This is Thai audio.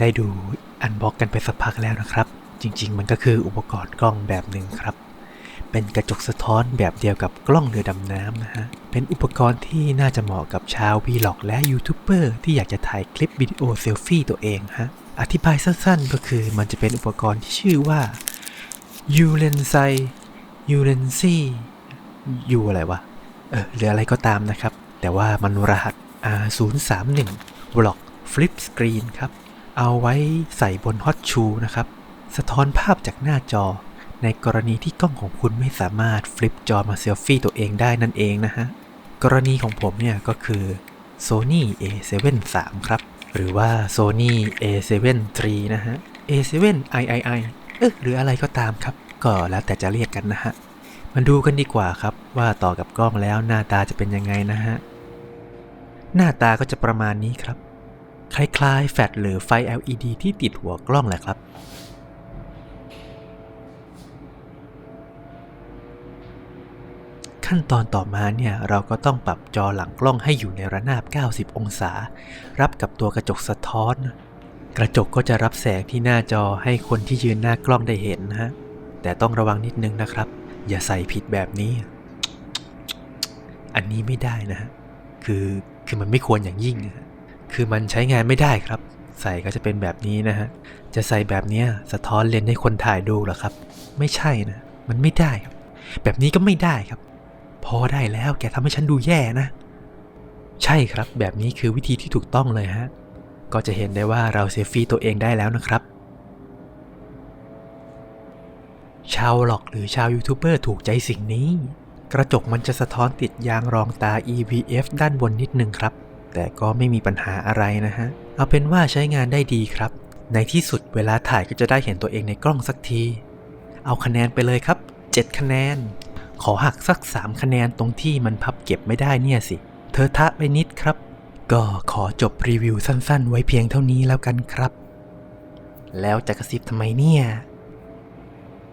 ได้ดูอันบ็อกกันไปสักพักแล้วนะครับ จริง ๆ มันก็คืออุปกรณ์กล้องแบบหนึ่งครับ เป็นกระจกสะท้อนแบบเดียวกับกล้องเรือดำน้ำนะฮะ เป็นอุปกรณ์ที่น่าจะเหมาะกับชาววีล็อกและยูทูบเบอร์ที่อยากจะถ่ายคลิปวิดีโอเซลฟี่ตัวเองฮะ อธิบายสั้นๆ ก็คือมันจะเป็นอุปกรณ์ที่ชื่อว่า u l e n s i u l e n c y U อะไรวะ เออหรืออะไรก็ตามนะครับ แต่ว่ามันรหัส R031 บล็อก Block Flip Screen ครับ เอาไว้ใส่บนฮอตชูนะครับ สะท้อนภาพจากหน้าจอ ในกรณีที่กล้องของคุณไม่สามารถฟลิปจอมาเซลฟี่ตัวเองได้นั่นเองนะฮะ กรณีของผมเนี่ยก็คือ Sony A7 III ครับ หรือว่า Sony A7 III นะฮะ A7 III เออหรืออะไรก็ตามครับ ก็แล้วแต่จะเรียกกันนะฮะมาดูกันดีกว่าครับว่าต่อกับกล้องแล้วหน้าตาจะเป็นยังไงนะฮะ หน้าตาก็จะประมาณนี้ครับ คล้ายๆ แฟลชหรือไฟ LED ที่ติดหัวกล้องแหละครับ ขั้นตอนต่อมาเนี่ย เราก็ต้องปรับจอหลังกล้องให้อยู่ในระนาบ 90 องศา รับกับตัวกระจกสะท้อน กระจกก็จะรับแสงที่หน้าจอให้คนที่ยืนหน้ากล้องได้เห็นนะฮะ แต่ต้องระวังนิดนึงนะครับ อย่าใส่ผิดแบบนี้ อันนี้ไม่ได้นะฮะคือคือมันไม่ควรอย่างยิ่งนะฮะ คือมันใช้งานไม่ได้ครับ ใส่ก็จะเป็นแบบนี้นะฮะ จะใส่แบบนี้สะท้อนเลนให้คนถ่ายดูเหรอครับ ไม่ใช่นะ มันไม่ได้ครับ แบบนี้ก็ไม่ได้ครับ พอได้แล้วแกทำให้ฉันดูแย่นะ ใช่ครับ แบบนี้คือวิธีที่ถูกต้องเลยฮะ ก็จะเห็นได้ว่าเราเซลฟี่ตัวเองได้แล้วนะครับชาวหลอกหรือชาวยูทูบเบอร์ถูกใจสิ่งนี้ กระจกมันจะสะท้อนติดยางรองตา EVF ด้านบนนิดนึงครับ แต่ก็ไม่มีปัญหาอะไรนะฮะ เอาเป็นว่าใช้งานได้ดีครับ ในที่สุดเวลาถ่ายก็จะได้เห็นตัวเองในกล้องสักที เอาคะแนนไปเลยครับ 7 คะแนน ขอหักสัก 3 คะแนนตรงที่มันพับเก็บไม่ได้เนี่ยสิ เธอทะไปนิดครับ ก็ขอจบรีวิวสั้นๆ ไว้เพียงเท่านี้แล้วกันครับ แล้วจะกระซิบทำไมเนี่ย